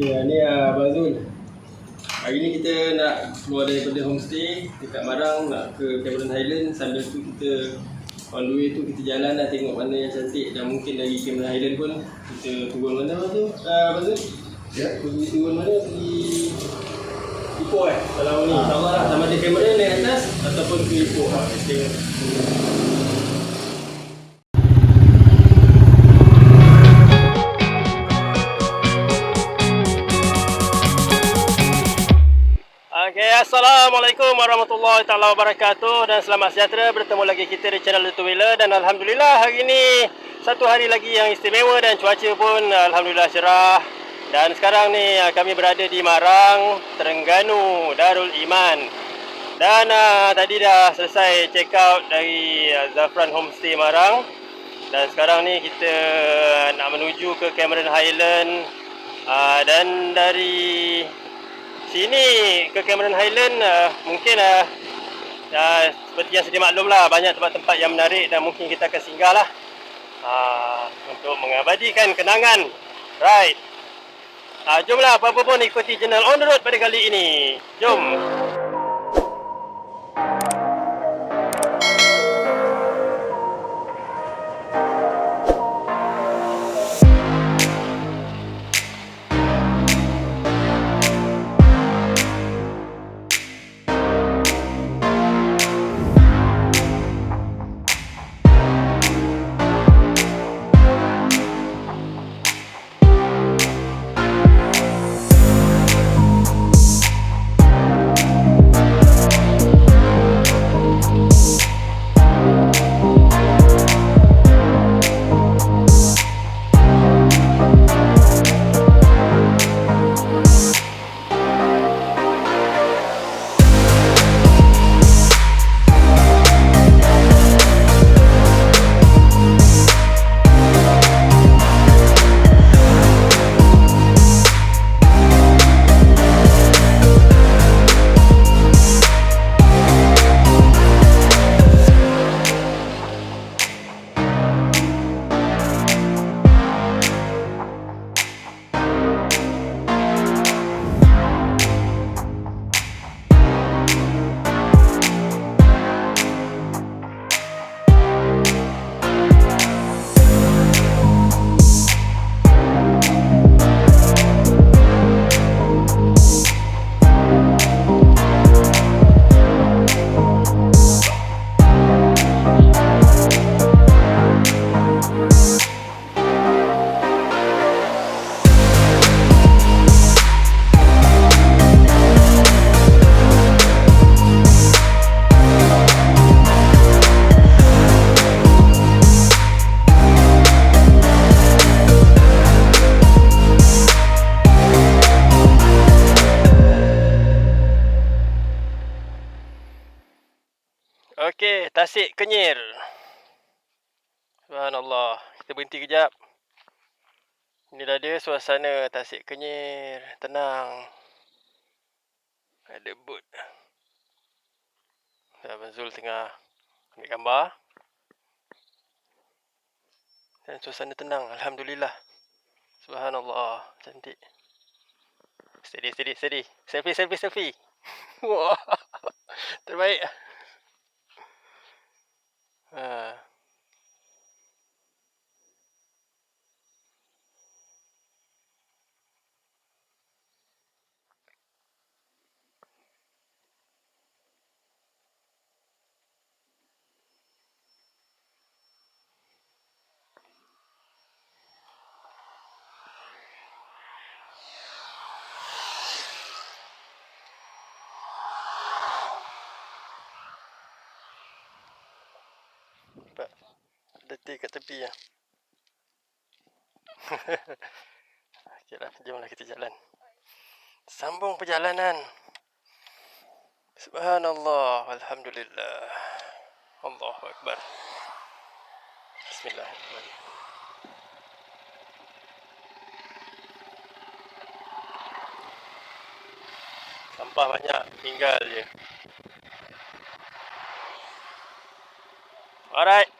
Ya, ni uh, Abang Zul. Hari ni kita nak keluar daripada homestay dekat Marang nak ke Cameron Highland sambil tu kita on the way tu kita jalan lah tengok mana yang cantik dan mungkin dari Cameron Highland pun kita turun mana Zul? Uh, Abang Zul? Ya. Pergi turun mana? Pergi Ipoh eh? Kalau ni insyaAllah lah sama ada Cameron naik atas ataupun ke Ipoh lah. Kita tengok. Assalamualaikum warahmatullahi taala wabarakatuh dan selamat sejahtera. Bertemu lagi kita di channel Little Wheeler dan Alhamdulillah hari ini satu hari lagi yang istimewa dan cuaca pun Alhamdulillah cerah. Dan sekarang ni ah, kami berada di Marang, Terengganu, Darul Iman. Dan uh, tadi dah selesai check out dari Zafran Homestay Marang. Dan sekarang ni kita nak menuju ke Cameron Highland. Uh, dan dari sini ke Cameron Highland uh, mungkin uh, uh, seperti yang sedia maklum lah banyak tempat-tempat yang menarik dan mungkin kita akan singgah lah. Uh, untuk mengabadikan kenangan. Right. Uh, jomlah apa-apa pun ikuti channel On The Road pada kali ini. Jom Okey, Tasik Kenyir. Subhanallah. Kita berhenti kejap. Inilah dia suasana Tasik Kenyir. Tenang. Ada boat. Abang Zul tengah ambil gambar. Dan suasana tenang. Alhamdulillah. Subhanallah. Cantik. Steady, steady, steady. Selfie, selfie, selfie. Wah. Terbaik. Ha. Nampak detik kat tepi ya. Okeylah, jomlah kita jalan. Sambung perjalanan. Subhanallah, alhamdulillah. Allahu akbar. Bismillahirrahmanirrahim. Sampah banyak, tinggal je. Alright.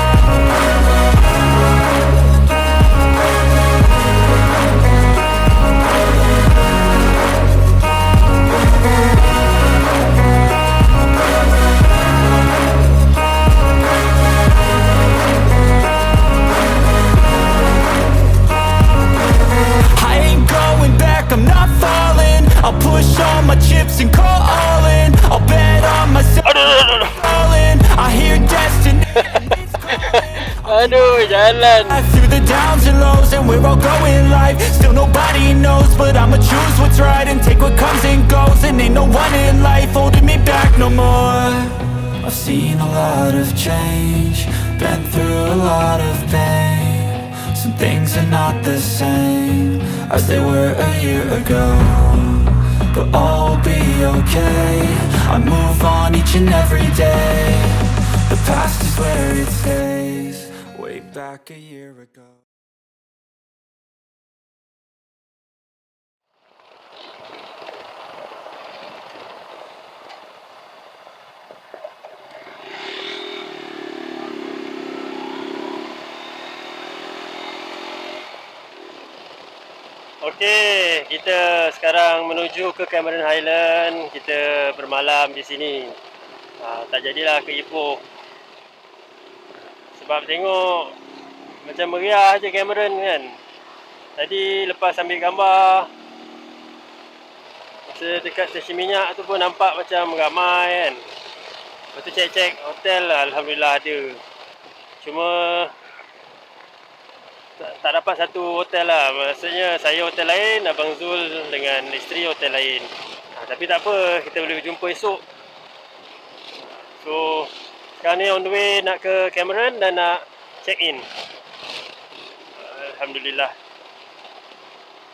Jalan. Through the downs and lows, and we're all going live. Still nobody knows, but I'ma choose what's right and take what comes and goes. And ain't no one in life holding me back no more. I've seen a lot of change, been through a lot of pain. Some things are not the same as they were a year ago. But all will be okay. I move on each and every day. The past is where it stays, back a year ago. Okey, kita sekarang menuju ke Cameron Highland. Kita bermalam di sini. Ha, tak jadilah ke Ipoh. Sebab tengok macam meriah je Cameron kan. Tadi lepas ambil gambar masa dekat stesen minyak tu pun nampak macam ramai kan. Lepas tu cek-cek hotel Alhamdulillah ada. Cuma tak, tak dapat satu hotel lah. Maksudnya saya hotel lain, Abang Zul dengan isteri hotel lain. Ha, tapi tak apa, kita boleh berjumpa esok. So, sekarang ni on the way nak ke Cameron dan nak check in. Alhamdulillah.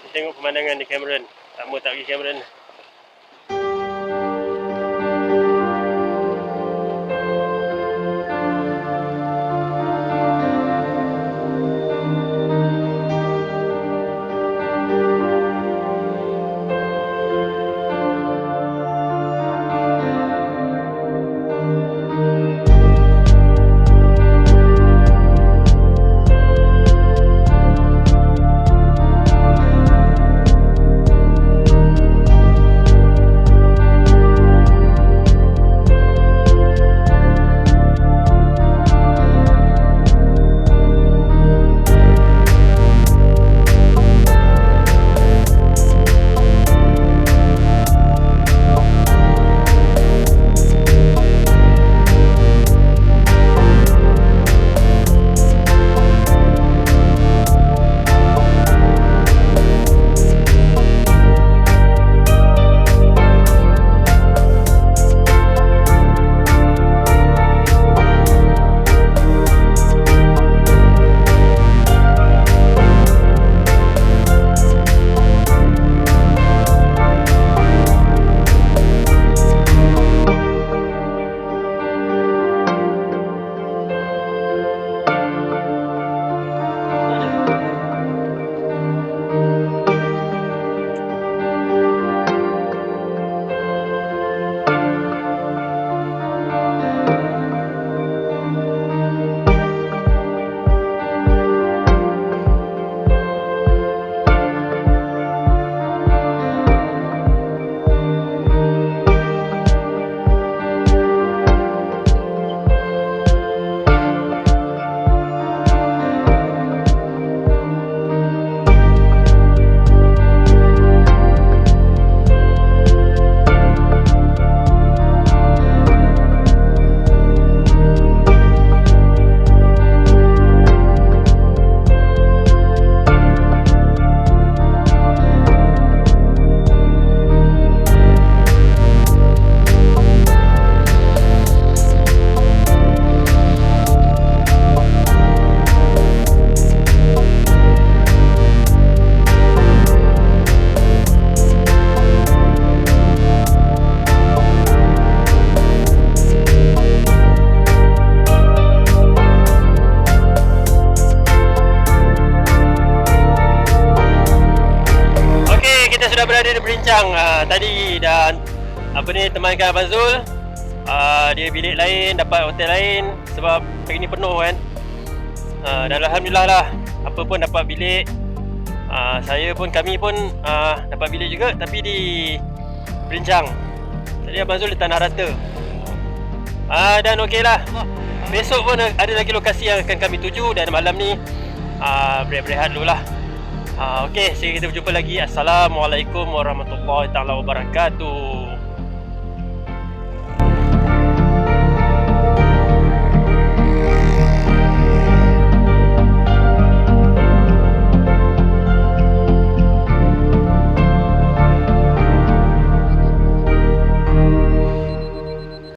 Kita tengok pemandangan di Cameron. Tak mau tak pergi Cameron. Amankan Abang Zul uh, Dia bilik lain, dapat hotel lain Sebab hari ni penuh kan. Uh, Dan Alhamdulillah lah Apa pun dapat bilik. Uh, Saya pun, kami pun uh, dapat bilik juga Tapi di Berincang Jadi Abang Zul di Tanah Rata. Uh, Dan okey lah. Besok pun ada lagi lokasi yang akan kami tuju Dan malam ni uh, Berehat-berehat dulu lah uh, Okey, sehingga kita berjumpa lagi. Assalamualaikum warahmatullahi taala wabarakatuh